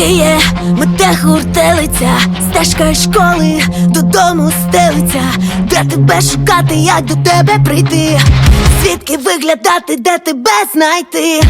Віє, мете хуртелиця, стежка із школи додому стелиться, де тебе шукати, як до тебе прийти, звідки виглядати, де тебе знайти.